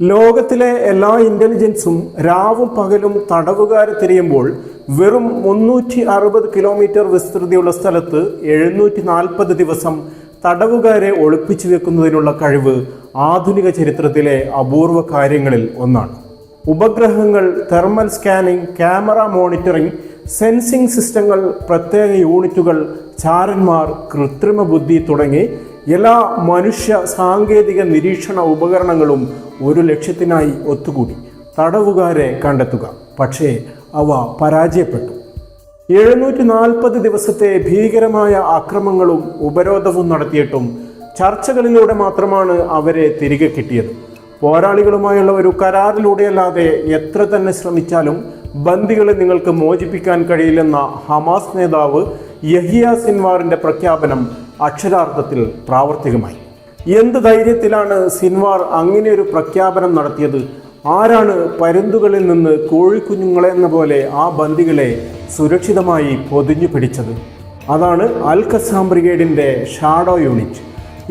ലോകത്തിലെ എല്ലാ ഇന്റലിജൻസും രാവും പകലും തടവുകാരെ തിരിയുമ്പോൾ വെറും മുന്നൂറ്റി അറുപത് കിലോമീറ്റർ വിസ്തൃതിയുള്ള സ്ഥലത്ത് എഴുന്നൂറ്റി നാൽപ്പത് ദിവസം തടവുകാരെ ഒളിപ്പിച്ചു വെക്കുന്നതിനുള്ള കഴിവ് ആധുനിക ചരിത്രത്തിലെ അപൂർവ കാര്യങ്ങളിൽ ഒന്നാണ്. ഉപഗ്രഹങ്ങൾ thermal scanning camera monitoring sensing സിസ്റ്റങ്ങൾ പ്രത്യേക യൂണിറ്റുകൾ ചാരന്മാർ കൃത്രിമ ബുദ്ധി തുടങ്ങി എല്ലാ മനുഷ്യ സാങ്കേതിക നിരീക്ഷണ ഉപകരണങ്ങളും ഒരു ലക്ഷ്യത്തിനായി ഒത്തുകൂടി. തടവുകാരെ കണ്ടെത്തുക. പക്ഷേ അവ പരാജയപ്പെട്ടു. എഴുന്നൂറ്റി നാൽപ്പത് ദിവസത്തെ ഭീകരമായ ആക്രമങ്ങളും ഉപരോധവും നടത്തിയിട്ടും ചർച്ചകളിലൂടെ മാത്രമാണ് അവരെ തിരികെ കിട്ടിയത്. പോരാളികളുമായുള്ള ഒരു കരാറിലൂടെയല്ലാതെ എത്ര തന്നെ ശ്രമിച്ചാലും ബന്ദികളെ നിങ്ങൾക്ക് മോചിപ്പിക്കാൻ കഴിയില്ലെന്ന ഹമാസ് നേതാവ് യഹിയ സിൻവാറിന്റെ പ്രഖ്യാപനം അക്ഷരാർത്ഥത്തിൽ പ്രാവർത്തികമായി. എന്ത് ധൈര്യത്തിലാണ് സിൻവാർ അങ്ങനെ ഒരു പ്രഖ്യാപനം നടത്തിയത്? ആരാണ് പരുന്തുകളിൽ നിന്ന് കോഴിക്കുഞ്ഞുങ്ങളെന്ന പോലെ ആ ബന്ദികളെ സുരക്ഷിതമായി പൊതിഞ്ഞു പിടിച്ചത്? അതാണ് അൽ ഖസാം ബ്രിഗേഡിന്റെ ഷാഡോ യൂണിറ്റ്.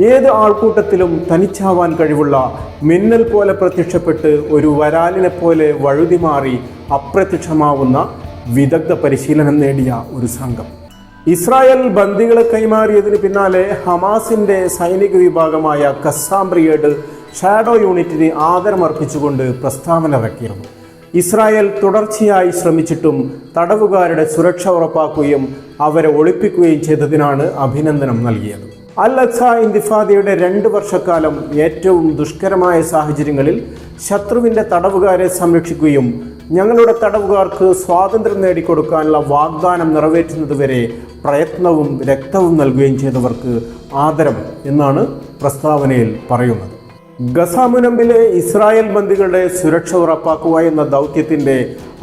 ഏത് ആൾക്കൂട്ടത്തിലും തനിച്ചാവാൻ കഴിവുള്ള മിന്നൽ പോലെ പ്രത്യക്ഷപ്പെട്ട് ഒരു വരാലിനെ പോലെ വഴുതി മാറി അപ്രത്യക്ഷമാവുന്ന വിദഗ്ധ പരിശീലനം നേടിയ ഒരു സംഘം. ഇസ്രായേൽ ബന്ദികളെ കൈമാറിയതിന് പിന്നാലെ ഹമാസിന്റെ സൈനിക വിഭാഗമായ കസ്സാം ബ്രിഗേഡ് ഷാഡോ യൂണിറ്റിന് ആദരമർപ്പിച്ചുകൊണ്ട് പ്രസ്താവന ഇറക്കിയിരുന്നു. ഇസ്രായേൽ തുടർച്ചയായി ശ്രമിച്ചിട്ടും തടവുകാരുടെ സുരക്ഷ ഉറപ്പാക്കുകയും അവരെ ഒളിപ്പിക്കുകയും ചെയ്തതിനാണ് അഭിനന്ദനം നൽകിയത്. അൽ അഖ ഇന്തിഫാദയുടെ രണ്ട് വർഷക്കാലം ഏറ്റവും ദുഷ്കരമായ സാഹചര്യങ്ങളിൽ ശത്രുവിന്റെ തടവുകാരെ സംരക്ഷിക്കുകയും ഞങ്ങളുടെ തടവുകാർക്ക് സ്വാതന്ത്ര്യം നേടിക്കൊടുക്കാനുള്ള വാഗ്ദാനം നിറവേറ്റുന്നതുവരെ പ്രയത്നവും രക്തവും നൽകുകയും ചെയ്തവർക്ക് ആദരം എന്നാണ് പ്രസ്താവനയിൽ പറയുന്നത്. ഗസാമുനമ്പിലെ ഇസ്രായേൽ ബന്ദികളുടെ സുരക്ഷ ഉറപ്പാക്കുക എന്ന ദൗത്യത്തിന്റെ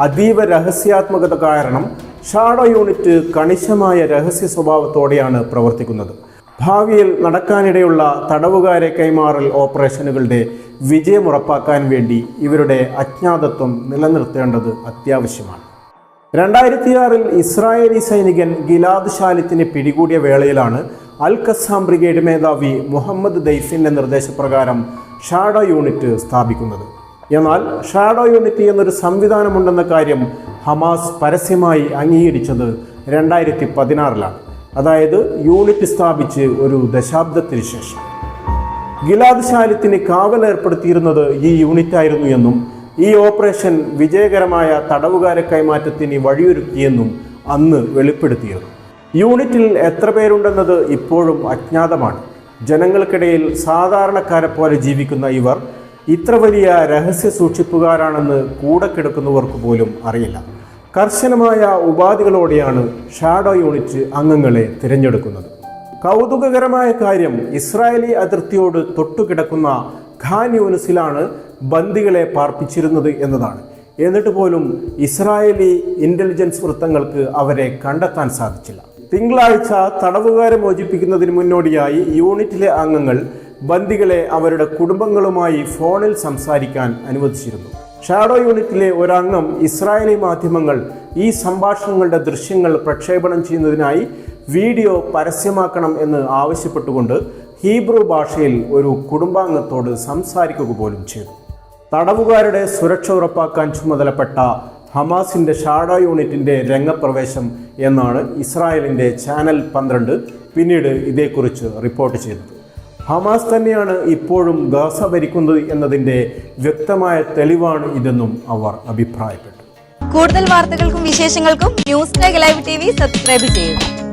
അതീവ രഹസ്യാത്മകത കാരണം ഷാഡോ യൂണിറ്റ് കണിശമായ രഹസ്യ സ്വഭാവത്തോടെയാണ് പ്രവർത്തിക്കുന്നത്. ഭാവിയിൽ നടക്കാനിടയുള്ള തടവുകാരെ കൈമാറൽ ഓപ്പറേഷനുകളുടെ വിജയമുറപ്പാക്കാൻ വേണ്ടി ഇവരുടെ അജ്ഞാതത്വം നിലനിർത്തേണ്ടത് അത്യാവശ്യമാണ്. രണ്ടായിരത്തി ആറിൽ ഇസ്രായേലി സൈനികൻ ഗിലാദ് ഷാലിത്തിനെ പിടികൂടിയ വേളയിലാണ് അൽ ഖസാം ബ്രിഗേഡ് മേധാവി മുഹമ്മദ് ദൈഫിന്റെ നിർദ്ദേശപ്രകാരം ഷാഡോ യൂണിറ്റ് സ്ഥാപിക്കുന്നത്. എന്നാൽ ഷാഡോ യൂണിറ്റ് എന്നൊരു സംവിധാനമുണ്ടെന്ന കാര്യം ഹമാസ് പരസ്യമായി അംഗീകരിച്ചത് രണ്ടായിരത്തി പതിനാറിലാണ്. അതായത് യൂണിറ്റ് സ്ഥാപിച്ച് ഒരു ദശാബ്ദത്തിന് ശേഷം. ഗിലാദ് ശാലിത്തിന് കാവൽ ഏർപ്പെടുത്തിയിരുന്നത് ഈ യൂണിറ്റായിരുന്നു എന്നും ഈ ഓപ്പറേഷൻ വിജയകരമായ തടവുകാരെ കൈമാറ്റത്തിന് വഴിയൊരുക്കിയെന്നും അന്ന് വെളിപ്പെടുത്തിയിരുന്നു. യൂണിറ്റിൽ എത്ര പേരുണ്ടെന്നത് ഇപ്പോഴും അജ്ഞാതമാണ്. ജനങ്ങൾക്കിടയിൽ സാധാരണക്കാരെ പോലെ ജീവിക്കുന്ന ഇവർ ഇത്ര വലിയ രഹസ്യ സൂക്ഷിപ്പുകാരാണെന്ന് കൂടെ കിടക്കുന്നവർക്ക് പോലും അറിയില്ല. കർശനമായ ഉപാധികളോടെയാണ് ഷാഡോ യൂണിറ്റ് അംഗങ്ങളെ തിരഞ്ഞെടുക്കുന്നത്. കൗതുകകരമായ കാര്യം ഇസ്രായേലി അതിർത്തിയോട് തൊട്ടുകിടക്കുന്ന ഖാൻ യൂനിസിലാണ് ബന്ദികളെ പാർപ്പിച്ചിരുന്നത് എന്നതാണ്. എന്നിട്ട് പോലും ഇസ്രായേലി ഇന്റലിജൻസ് വൃത്തങ്ങൾക്ക് അവരെ കണ്ടെത്താൻ സാധിച്ചില്ല. തിങ്കളാഴ്ച തടവുകാരെ മോചിപ്പിക്കുന്നതിന് മുന്നോടിയായി യൂണിറ്റിലെ അംഗങ്ങൾ ബന്ദികളെ അവരുടെ കുടുംബങ്ങളുമായി ഫോണിൽ സംസാരിക്കാൻ അനുവദിച്ചിരുന്നു. ഷാഡോ യൂണിറ്റിലെ ഒരംഗം ഇസ്രായേലി മാധ്യമങ്ങൾ ഈ സംഭാഷണങ്ങളുടെ ദൃശ്യങ്ങൾ പ്രക്ഷേപണം ചെയ്യുന്നതിനായി വീഡിയോ പരസ്യമാക്കണം എന്ന് ആവശ്യപ്പെട്ടുകൊണ്ട് ഹീബ്രു ഭാഷയിൽ ഒരു കുടുംബാംഗത്തോട് സംസാരിക്കുക പോലും ചെയ്തു. തടവുകാരുടെ സുരക്ഷ ഉറപ്പാക്കാൻ ചുമതലപ്പെട്ട ഹമാസിന്റെ ഷാഡോ യൂണിറ്റിന്റെ രംഗപ്രവേശം എന്നാണ് ഇസ്രായേലിന്റെ ചാനൽ പന്ത്രണ്ട് പിന്നീട് ഇതേക്കുറിച്ച് റിപ്പോർട്ട് ചെയ്തത് ഹമാസ് തന്നെയാണ് ഇപ്പോഴും ഗാസ ഭരിക്കുന്നത് എന്നതിന്റെ വ്യക്തമായ തെളിവാണ് ഇതെന്നും അവർ അഭിപ്രായപ്പെട്ടു. കൂടുതൽ വാർത്തകൾക്കും വിശേഷങ്ങൾക്കും news live T V subscribe ചെയ്യുക.